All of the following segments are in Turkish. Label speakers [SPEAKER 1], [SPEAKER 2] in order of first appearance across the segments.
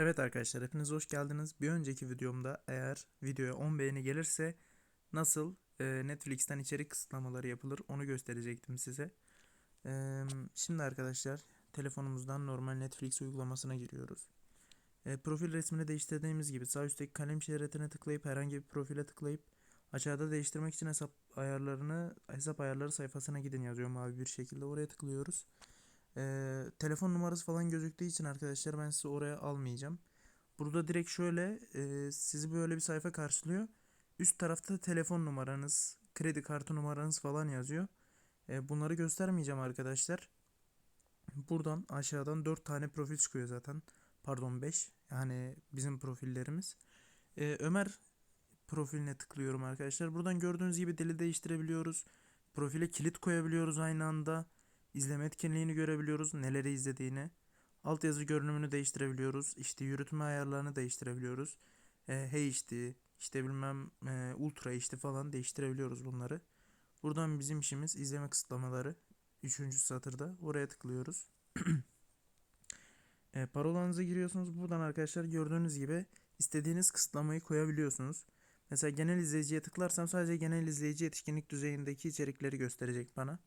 [SPEAKER 1] Evet arkadaşlar hepiniz hoş geldiniz. Bir önceki videomda eğer videoya 10 beğeni gelirse nasıl e, Netflix'ten içerik kısıtlamaları yapılır onu gösterecektim size. E, şimdi arkadaşlar telefonumuzdan normal Netflix uygulamasına giriyoruz. E, profil resmini değiştirdiğimiz gibi sağ üstteki kalem işaretine tıklayıp herhangi bir profile tıklayıp aşağıda değiştirmek için hesap ayarlarını hesap ayarları sayfasına gidin yazıyor mavi bir şekilde oraya tıklıyoruz. Ee, telefon numarası falan gözüktüğü için arkadaşlar ben sizi oraya almayacağım. Burada direkt şöyle e, sizi böyle bir sayfa karşılıyor. Üst tarafta telefon numaranız, kredi kartı numaranız falan yazıyor. E, bunları göstermeyeceğim arkadaşlar. Buradan aşağıdan 4 tane profil çıkıyor zaten. Pardon 5. Yani bizim profillerimiz. E, Ömer profiline tıklıyorum arkadaşlar. Buradan gördüğünüz gibi dili değiştirebiliyoruz. Profile kilit koyabiliyoruz aynı anda. İzleme etkinliğini görebiliyoruz. Neleri izlediğini. Altyazı görünümünü değiştirebiliyoruz. İşte yürütme ayarlarını değiştirebiliyoruz. E, HD, işte bilmem e, Ultra HD falan değiştirebiliyoruz bunları. Buradan bizim işimiz izleme kısıtlamaları. Üçüncü satırda. Oraya tıklıyoruz. e, parolanızı giriyorsunuz. Buradan arkadaşlar gördüğünüz gibi istediğiniz kısıtlamayı koyabiliyorsunuz. Mesela genel izleyiciye tıklarsam sadece genel izleyici yetişkinlik düzeyindeki içerikleri gösterecek bana.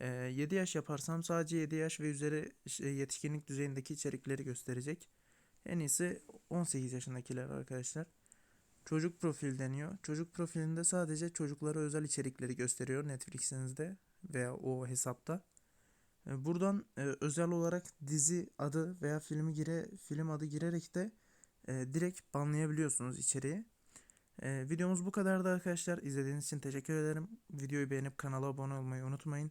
[SPEAKER 1] Ee, 7 yaş yaparsam sadece 7 yaş ve üzeri yetişkinlik düzeyindeki içerikleri gösterecek. En iyisi 18 yaşındakiler arkadaşlar. Çocuk profil deniyor. Çocuk profilinde sadece çocuklara özel içerikleri gösteriyor Netflix'inizde veya o hesapta. Ee, Buradan e, özel olarak dizi adı veya filmi gire film adı girerek de e, direkt banlayabiliyorsunuz içeriği. Ee, videomuz bu kadardı arkadaşlar. İzlediğiniz için teşekkür ederim. Videoyu beğenip kanala abone olmayı unutmayın.